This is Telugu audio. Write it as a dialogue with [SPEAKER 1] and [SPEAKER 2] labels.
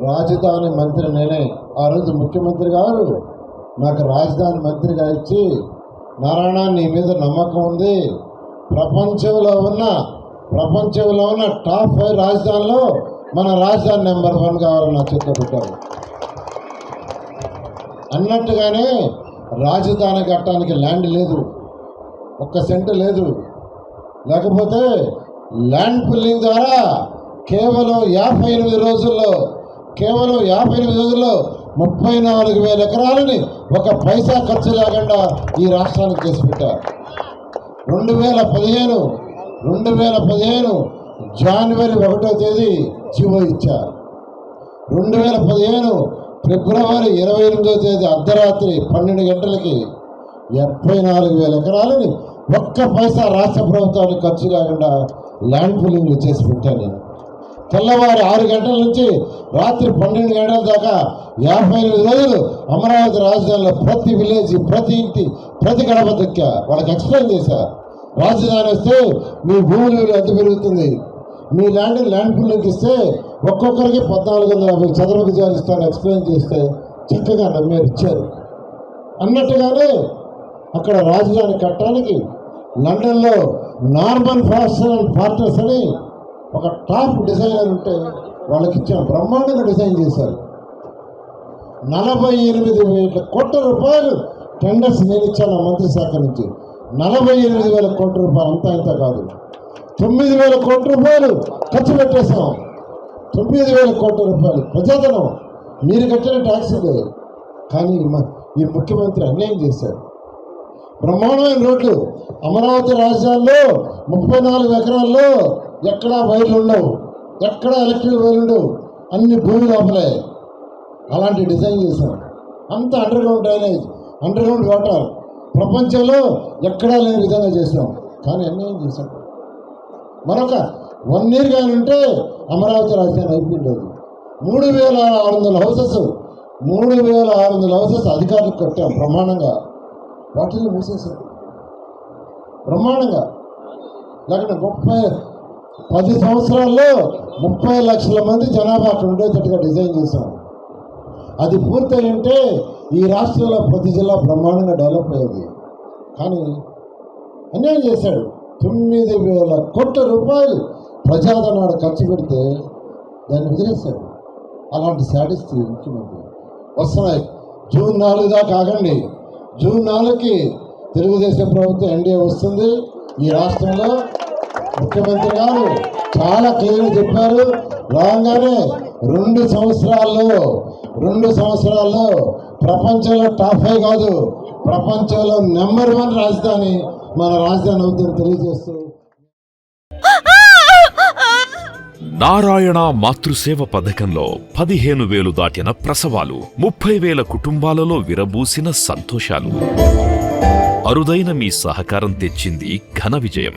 [SPEAKER 1] రాజధాని మంత్రి నేనే. ఆ రోజు ముఖ్యమంత్రి గారు నాకు రాజధాని మంత్రిగా ఇచ్చి నారాయణ నీ మీద నమ్మకం ఉంది. ప్రపంచంలో ఉన్న ప్రపంచంలో ఉన్న టాప్ ఫైవ్ రాజధానిలో మన రాజధాని నెంబర్ వన్ కావాలని నా చేతిలో పెట్టారు? అన్నట్టుగానే రాజధాని కట్టడానికి ల్యాండ్ లేదు. ఒక్క సెంట్ లేదు. లేకపోతే ల్యాండ్ పుల్లింగ్ ద్వారా కేవలం యాభై ఎనిమిది రోజుల్లో కేవలం యాభై ఎనిమిది రోజుల్లో ముప్పై నాలుగు వేల ఎకరాలని ఒక పైసా ఖర్చు లేకుండా ఈ రాష్ట్రానికి చేసి పెట్టారు. రెండు వేల పదిహేను రెండు వేల పదిహేను జనవరి ఒకటో తేదీ జీవో ఇచ్చారు. రెండు వేల పదిహేను ఫిబ్రవరి ఇరవై ఎనిమిదో తేదీ అర్ధరాత్రి పన్నెండు గంటలకి ఎనభై నాలుగు వేల ఎకరాలని ఒక్క పైసా రాష్ట్ర ప్రభుత్వానికి ఖర్చు లేకుండా ల్యాండ్ పూలింగ్లు చేసి పెట్టాను నేను. తెల్లవారు ఆరు గంటల నుంచి రాత్రి పన్నెండు గంటల దాకా యాభై ఎనిమిది రోజులు అమరావతి రాజధానిలో ప్రతి విలేజ్ ప్రతి ఇంటి ప్రతి గడప దొక్కా. వాళ్ళకి ఎక్స్ప్లెయిన్ చేశా. రాజధాని వస్తే మీ భూములు ఎంత పెరుగుతుంది? మీ ల్యాండ్ ల్యాండ్ పూలింగ్కి ఇస్తే ఒక్కొక్కరికి పద్నాలుగు వందల యాభై చదరపు గజాలు ఇస్తాను ఎక్స్ప్లెయిన్ చేస్తే చక్కగా నమ్మేరు ఇచ్చారు. అన్నట్టుగానే అక్కడ రాజధాని కట్టడానికి లండన్లో నార్మన్ ఫాస్టర్ అండ్ పార్టర్స్ అని ఒక టాప్ డిజైనర్ ఉంటే వాళ్ళకి ఇచ్చిన బ్రహ్మాండంగా డిజైన్ చేశారు. నలభై ఎనిమిది వేల కోట్ల రూపాయలు టెండర్స్ నేను ఇచ్చాను ఆ మంత్రి శాఖ నుంచి. నలభై ఎనిమిది వేల కోట్ల రూపాయలు అంతా ఇంత కాదు. తొమ్మిది వేల కోట్ల రూపాయలు ఖర్చు పెట్టేశాం. తొమ్మిది వేల కోట్ల రూపాయలు ప్రజాధనం. మీరు కట్టిన ట్యాక్స్ ఇది. కానీ మ- ఈ ముఖ్యమంత్రి అన్యాయం చేశారు. బ్రహ్మాండమైన రోడ్లు. అమరావతి రాజధానిలో ముప్పై నాలుగు ఎకరాల్లో ఎక్కడా వైర్లు ఉండవు. ఎక్కడా ఎలక్ట్రిక్ వైర్లు ఉండవు. అన్ని భూమి లోపలే. అలాంటి డిజైన్ చేశాం అంత అండర్గ్రౌండ్ డ్రైనేజ్ అండర్గ్రౌండ్ వాటర్ ప్రపంచంలో ఎక్కడా లేని విధంగా చేసాం కానీ అన్యాయం చేశాం? మరొక వన్ ఇయర్ కానీ ఉంటే అమరావతి రాజధాని అయిపోయిండేది. మూడు వేల ఆరు వందల హౌసెస్ మూడు వేల ఆరు వందల హౌసెస్ అధికారులకు కట్టాం బ్రహ్మాండంగా. వాటిని మూసేశారు. బ్రహ్మాండంగా. లేకపోతే ముప్పై పది సంవత్సరాల్లో ముప్పై లక్షల మంది జనాభా అక్కడ ఉండేటట్టుగా డిజైన్ చేశాం అది పూర్తయింటే ఈ రాష్ట్రంలో ప్రతి జిల్లా బ్రహ్మాండంగా డెవలప్ అయ్యేది. కానీ అన్యాయం చేశాడు. తొమ్మిది వేల కోట్ల రూపాయలు ప్రజాధనాడు ఖర్చు పెడితే దాన్ని వదిలేశాడు. అలాంటి శాడిస్ట్ ముఖ్యమంత్రి. వస్తున్నాయి. జూన్ నాలుగు దాకా ఆగండి. జూన్ నాలుగుకి తెలుగుదేశం ప్రభుత్వం ఎన్డీఏ వస్తుంది. ఈ రాష్ట్రంలో ముఖ్యమంత్రి గారు చాలా క్లియర్ చెప్పారు. రాగానే రెండు సంవత్సరాల్లో రెండు సంవత్సరాల్లో ప్రపంచంలో టాప్ ఫైవ్ కాదు ప్రపంచంలో నెంబర్ వన్ రాజధాని మన రాజధాని అవుతుందని తెలియజేస్తూ
[SPEAKER 2] నారాయణ మాతృసేవ పథకంలో పదిహేను వేలు దాటిన ప్రసవాలు ముప్పై వేల కుటుంబాలలో విరబూసిన సంతోషాలు. అరుదైన మీ సహకారం తెచ్చింది ఘన విజయం.